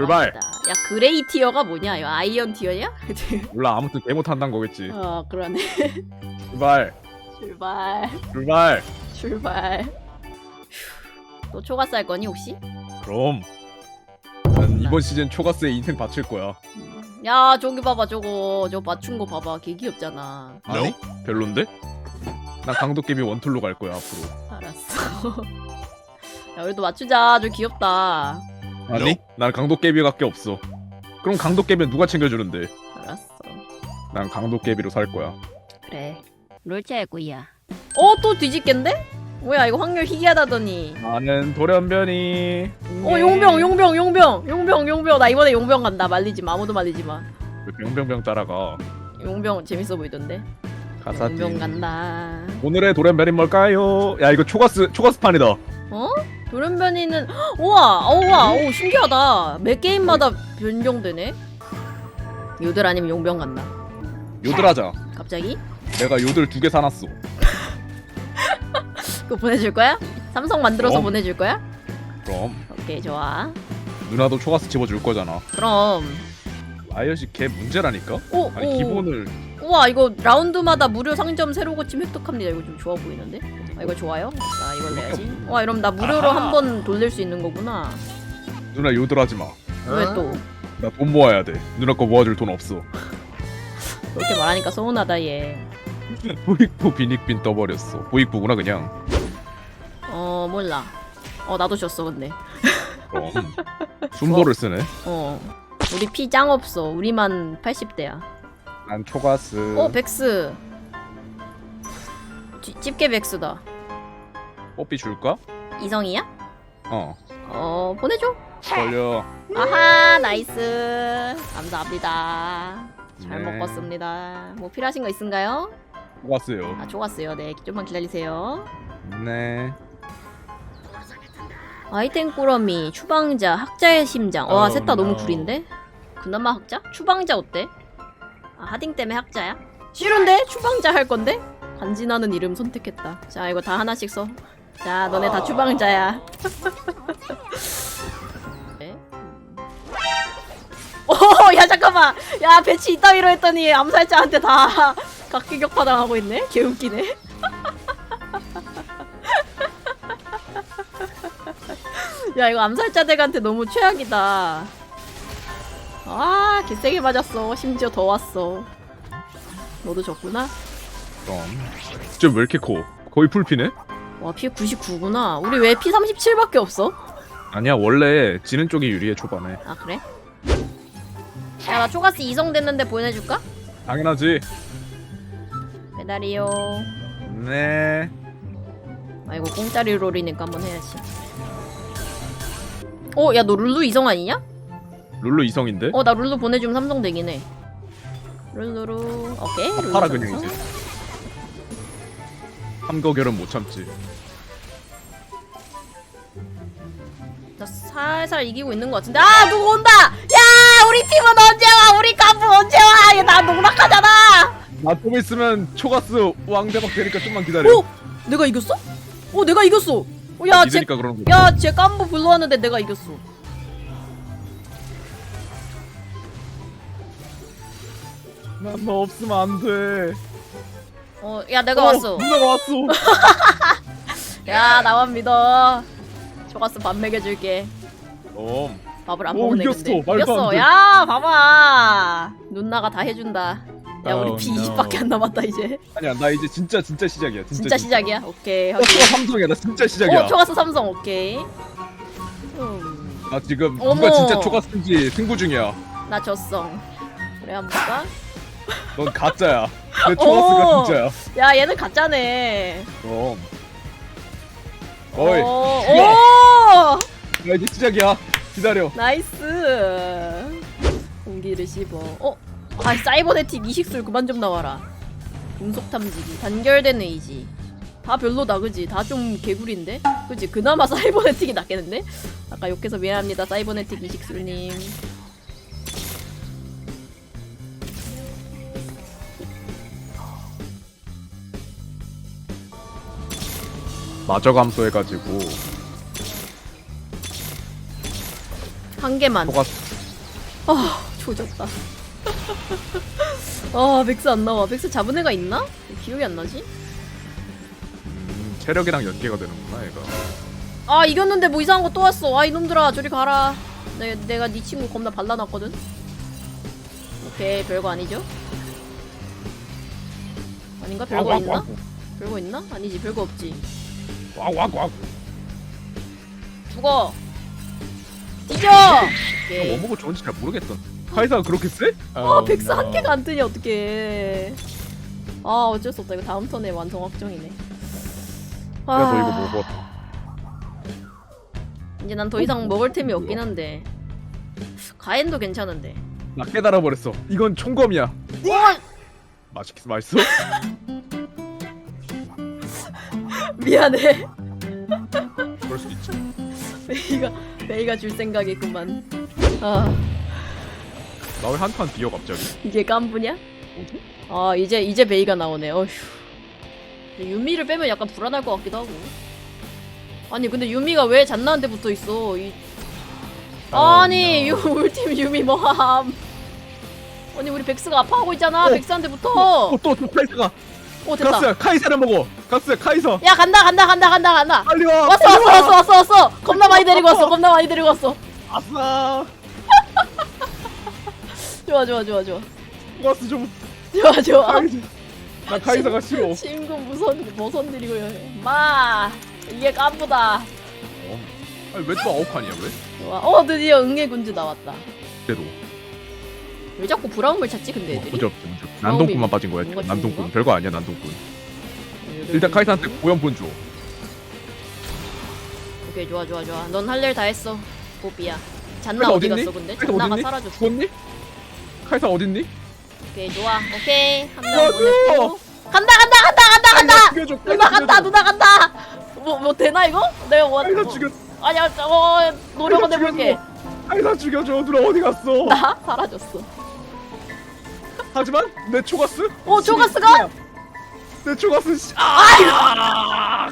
출발. 야 그레이 티어가 뭐냐? 이거 아이언 티어냐? 몰라 아무튼 개 못한다는 거겠지. 어 그러네. 출발. 출발. 출발. 출발. 휴, 또 초가스 할 거니 혹시? 그럼. 난 이번 시즌 초가스에 인생 바칠 거야. 야 저기 봐봐 저거 저 맞춘 거 봐봐 개 귀엽잖아. 아니? 별론데? 난 강도깨비 원툴로 갈 거야 앞으로. 알았어. 야 우리도 맞추자. 저 귀엽다. 아니? 난 강도깨비밖에 없어. 그럼 강도깨비는 누가 챙겨주는데? 알았어. 난 강도깨비로 살 거야. 그래. 롤체구야. 어 또 뒤집겠는데? 뭐야 이거 확률 희귀하다더니. 나는 돌연변이. 어 용병 용병 용병 용병 용병 나 이번에 용병 간다 말리지 마 아무도 말리지 마 왜 병병병 따라가? 용병 재밌어 보이던데 가사지. 용병 간다 오늘의 돌연변이 뭘까요? 야 이거 초가스 초가스판이다. 어? 돌연변이는 우와 어, 우와 오 신기하다 매 게임마다 변경되네 요들 아니면 용병 간다 요들하자. 갑자기? 내가 요들 두 개 사놨어. 그거 보내줄 거야? 삼성 만들어서 어. 보내줄 거야? 그럼 오케이 좋아 누나도 초가스 집어줄 거잖아. 그럼 아이언씨 걔 문제라니까? 오, 아니 오. 기본을 우와 이거 라운드마다 무료 상점 새로 고침 획득합니다 이거 좀 좋아 보이는데? 아 이거 좋아요? 자 이걸 내야지 와 이러면 나 무료로 아하. 한 번 돌릴 수 있는 거구나 누나 요들 하지 마. 왜 또? 나 돈 모아야 돼. 누나 거 모아줄 돈 없어. 그렇게 말하니까 서운하다 얘. 보익부 비닉빈 떠버렸어. 보익부구나 그냥. 어 몰라. 어 나도 졌어 근데. 그럼 순보를 쓰네. 어 우리 피 짱 없어. 우리만 80대야. 난 초가스. 어 백스. 쥐- 집게 백스다. 뽀삐 줄까? 이성이야? 어. 어 보내줘. 걸려. 아하 나이스. 감사합니다. 잘 네. 먹었습니다. 뭐 필요하신 거 있은가요? 초가스요. 아 좋았어요. 네 좀만 기다리세요. 네. 아이템 꾸러미, 추방자, 학자의 심장. 와, Oh, 셋 다 너무 no. 구린데? 그나마 학자? 추방자 어때? 아, 하딩 때문에 학자야? 싫은데? 추방자 할 건데? 간지나는 이름 선택했다. 자, 이거 다 하나씩 써. 자, 너네 다 추방자야. 네. 오, 야, 잠깐만. 야, 배치 이따위로 했더니 암살자한테 다 각기격 파 당하고 있네? 개웃기네. 야 이거 암살자들한테 너무 최악이다. 아 개세게 맞았어. 심지어 더 왔어. 너도 졌구나. 그럼. 진짜 왜 이렇게 커? 거의 풀피네? 와 피 99구나. 우리 왜 피 37밖에 없어? 아니야 원래 지는 쪽이 유리해 초반에. 아 그래? 야 나 초가스 이성 됐는데 보내줄까? 당연하지. 배달이요. 네. 아 이거 공짜리 롤이니까 한번 해야지. 어, 야 너 룰루 이성 아니냐? 룰루 이성인데? 어, 나 룰루 보내주면 삼성 되긴 해. 룰루루, 오케이. 룰루 팔아 삼성. 그냥 이제. 삼거 결혼 못 참지. 나 살살 이기고 있는 것 같은데 아 누구 온다 야 우리 팀은 언제 와 우리 깜부 언제 와나 농락하잖아 나 좀 있으면 초가스 왕대박 되니까 좀만 기다려. 오 내가 이겼어? 오 내가 이겼어 어, 야쟤 믿으니까 그런 거. 야, 쟤 깜부 불러왔는데 내가 이겼어. 난너 없으면 안 돼. 어, 야, 내가 어, 왔어. 누나가 왔어. 야, 나만 믿어. 초가스 밥 먹여줄게. 그럼. 밥을 안 오, 먹네, 이겼어. 근데. 말도 이겼어. 안 돼. 야, 봐봐. 누나가 다 해준다. 야, 우리 피 no. 20밖에 안 남았다, 이제. 아니야 나 이제 진짜 진짜 시작이야. 진짜, 진짜 시작이야? 오케이. 초가스 확인. 삼성이야. 나 진짜 시작이야. 어, 초가스 삼성, 오케이. 음, 나 지금 어머. 누가 진짜 초가스인지 승부 중이야. 나 졌어. 그래, 한번 볼까? 넌 가짜야. 내 초가스가 오. 진짜야. 야, 얘는 가짜네. 그럼. 어이. 오. 오! 나 이제 시작이야. 기다려. 나이스 공기를 씹어 어? 아 사이버네틱 이식술 그만 좀 나와라 금속 탐지기 단결된 의지 다 별로다 그지? 다 좀 개구리인데? 그지? 그나마 사이버네틱이 낫겠는데? 아까 욕해서 미안합니다 사이버네틱 이식술님 마저 감소해가지고 한 개만 초가스 아 조졌다 아 백스 안 나와 백스 잡은 애가 있나? 기억이 안 나지? 음, 체력이랑 연계가 되는구나 얘가 아 이겼는데 뭐 이상한 거 또 왔어 아 이놈들아 저리 가라 내, 내가 네 친구 겁나 발라놨거든 오케이 별거 아니죠? 아닌가? 별거 있나? 별거 있나? 아니지 별거 없지 와와와. 죽어. 뒤져 오케이 뭐먹어 좋은지 잘 모르겠던. 카이사가 그렇게 세? 아 백스 한 개가 안 뜨냐 어떡해. 아 어쩔 수 없다. 이거 다음 턴에 완성 확정이네. 아, 야너 이거 먹어. 이제 난 더 이상 먹을 템이 없긴 한데. 가엔도 괜찮은데. 나 깨달아 버렸어. 이건 총검이야. 와! 맛있겠어 맛있어? 미안해. 그럴 수 있지. 베이가 베이가 줄 생각이구만. 아. 나 왜 한판 비어 갑자기. 이게 깐부냐? 뭐지? 아 이제 이제 베이가 나오네. 어휴. 근데 유미를 빼면 약간 불안할 것 같기도 하고. 아니 근데 유미가 왜 잔나한테 붙어 있어? 이 아니 유 울팀 유미 뭐함. 아니 우리 백스가 아파하고 있잖아. 어. 백스한테 붙어. 어또 또 카이사가 오 됐다. 가스야 카이사를 먹어. 가스야 카이사 야 간다 간다 간다 간다 간다. 빨리 와 왔어 빨리 왔어 와. 왔어 왔어 왔어. 겁나 많이 데리고 왔어 겁나 많이 데리고 왔어. 아싸 좋아 좋아 좋아 좋아. 가스 좀. 좋아 좋아. 카이사. 나 카이사가 싫어. 친구 무선 무선 드리고 마 이게 깐부다. 어. 아니 왜또 아홉칸이야 왜? 좋아. 어 드디어 응애 군주 나왔다. 대로. 왜 자꾸 브라움을 찾지 근데 애들이? 문제 없어 문제 없어 난동꾼만 빠진 거야 뭔가 난동꾼? 별거 아니야 난동꾼. 일단 카이사한테 고연본 줘 오케이 좋아 좋아 좋아. 넌 할 일 다 했어 보비야. 잔나 카이사 어디 어딨니? 갔어 근데? 카이사 잔나가 어딨니? 사라졌어. 죽었니? 카이사 어딨니? 오케이 좋아. 오케이. 한명 어, 보냈고. 간다 간다 간다 간다 간다! 카이사 죽여줘 누나 카이사 간다 죽여줘. 누나 간다! 뭐 뭐 되나 이거? 내가 뭐 카이사 뭐- 죽여 아니야 어 노력은 카이사 해볼게. 죽여줘. 카이사 죽여줘. 누나 어디 갔어? 나 사라졌어 하지만 내 초가스? 어, 초가스가? 내 초가스 씨. 아!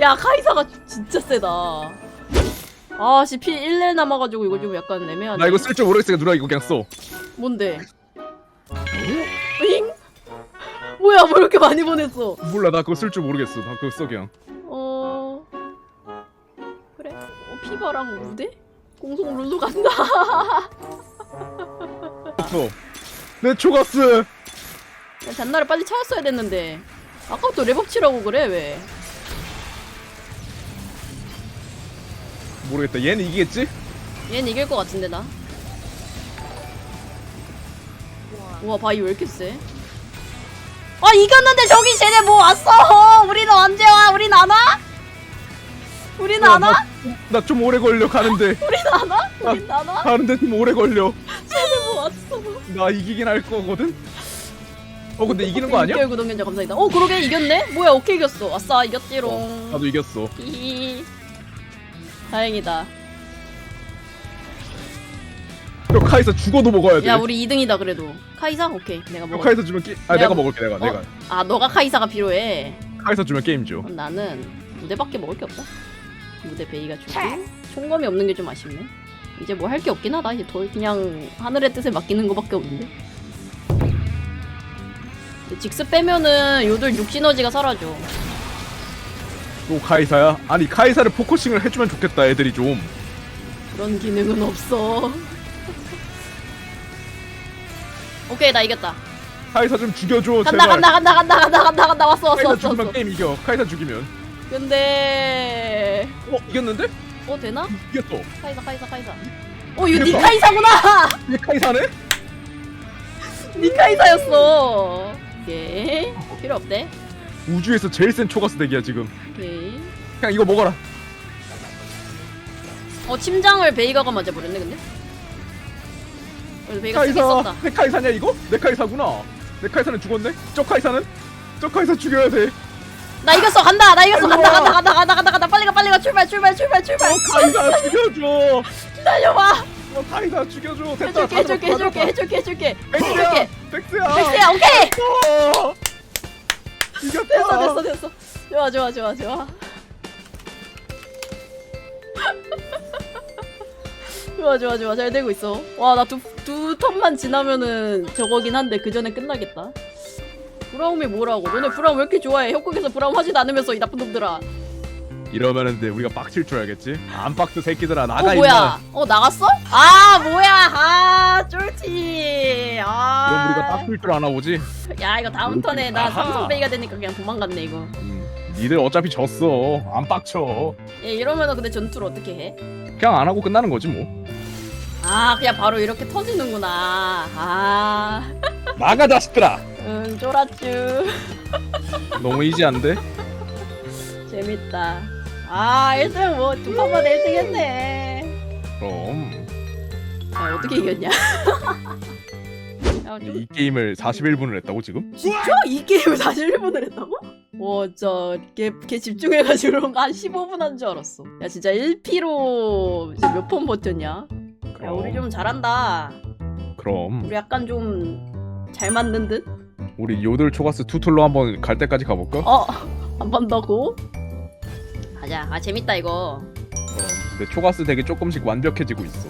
야 카이사가 진짜 세다. 아씨 피 1렐 남아가지고 이거 좀 약간 애매하네. 나 이거 쓸 줄 모르겠으니까 누나 이거 그냥 써. 뭔데? 잉? 뭐야 뭐 이렇게 많이 보냈어? 몰라 나 그거 쓸 줄 모르겠어. 나 그거 써 그냥. 어... 그래? 어, 피바랑 우대? 공속 룰루 간다. 없어 내 초가스 야, 잔나를 빨리 찾았어야 됐는데 아까부터 랩업 치라고 그래 왜 모르겠다 얘는 이기겠지? 얘는 이길 것 같은데 나 우와 바이 왜 이렇게 세? 아 이겼는데 저기 쟤네 뭐 왔어 우리는 언제 와 우린 안 와? 우린 안 와? 나 좀 오래 걸려 가는데 우린 안 와? 우린 안 와? 가는데 좀 오래 걸려 나 이기긴 할 거거든? 어 근데 이기는 거 아니야? 6개월 구독연자 감사합니다. 어 그러게 이겼네? 뭐야 오케이 이겼어. 아싸 이겼지롱. 어, 나도 이겼어. 히히 다행이다. 너 카이사 죽어도 먹어야 돼. 야 우리 2등이다 그래도. 카이사? 오케이 내가 너 먹어. 카이사 주면 게... 아 내가 내가 먹- 먹을게 내가 어? 내가. 아 너가 카이사가 필요해. 카이사 주면 게임 줘. 그럼 나는 무대밖에 먹을 게 없다. 무대 베이가 주고 총검이 없는 게 좀 아쉽네. 이제 뭐 할 게 없긴 하다. 이제 더 그냥 하늘의 뜻에 맡기는 거밖에 없는데. 직스 빼면은 요들 육 시너지가 사라져. 또 카이사야? 아니 카이사를 포커싱을 해주면 좋겠다 애들이 좀 그런 기능은 없어. 오케이 나 이겼다. 카이사 좀 죽여줘 간다 제발 간다 간다 간다 간다 간다 간다 왔어 왔어 카이사 왔어 죽이면 왔어. 게임 이겨 카이사 죽이면 근데 어 이겼는데? 어 되나? 이겼어 카이사 카이사 카이사. 어 이거 니 이겼어? 카이사구나. 얘 카이사네? 니 카이사였어. 오케이 필요 없대. 우주에서 제일 센 초가스 덱이야 지금 오케이. 그냥 이거 먹어라 어 침장을 베이가가 맞아버렸네 근데. 그래서 베이가 세개 카이사. 내 카이사냐 이거? 내 카이사구나 내 카이사는 죽었네? 저 카이사는? 저 카이사 죽여야 돼 나 이겼어. 간다. 나 이겼어. 간다. 간다. 간다. 간다. 간다. 간다. 빨리 가 빨리 가. 출발 출발 출발 출발. 어, 카이사 죽여줘. 기다려봐. 어, 카이사 죽여줘. 됐다. 해줄게 해줄게 해줄게 해줄게 해줄게. 백스야 백스야 오케이. 어, 이겼다. 됐어 됐어 됐어. 좋아 좋아 좋아 좋아. 좋아 좋아 좋아. 잘 되고 있어. 와 나 두 두 턴만 지나면은 저거긴 한데 그 전에 끝나겠다. 브라움이 뭐라고? 너네 브라움 왜 이렇게 좋아해? 협곡에서 브라움 하지도 않으면서 이 나쁜 놈들아. 이러면은 근데 우리가 빡칠 줄 알겠지? 안 빡쳐 새끼들아 어 나가 뭐야? 어 나갔어? 아 뭐야? 아 쫄티. 아. 그럼 우리가 빡칠 줄 아나 보지? 야 이거 다음 턴에 나 아하. 삼성베이가 되니까 그냥 도망갔네 이거. 음, 니들 어차피 졌어 안 빡쳐 예, 이러면은 근데 전투를 어떻게 해? 그냥 안 하고 끝나는 거지 뭐 아 그냥 바로 이렇게 터지는구나. 아. 나가 자식들아 응 쫄았쥬. 너무 이지한데? 재밌다. 아 1등 뭐두 번만 1등 했네. 그럼 야 어떻게 이겼냐? 야, 좀, 이 게임을 41분을 했다고 지금? 진짜 이 게임을 41분을 했다고? 와 진짜 걔, 걔 집중해가지고 그런 거한 15분 한 줄 알았어. 야 진짜 1피로 몇 번 버텼냐? 야 그럼 우리 좀 잘한다. 그럼 우리 약간 좀 잘 맞는 듯? 우리 요들 초가스 투툴로 한번 갈 때까지 가볼까? 어? 한번더 고? 가자. 아 재밌다 이거. 그럼 내 초가스 되게 조금씩 완벽해지고 있어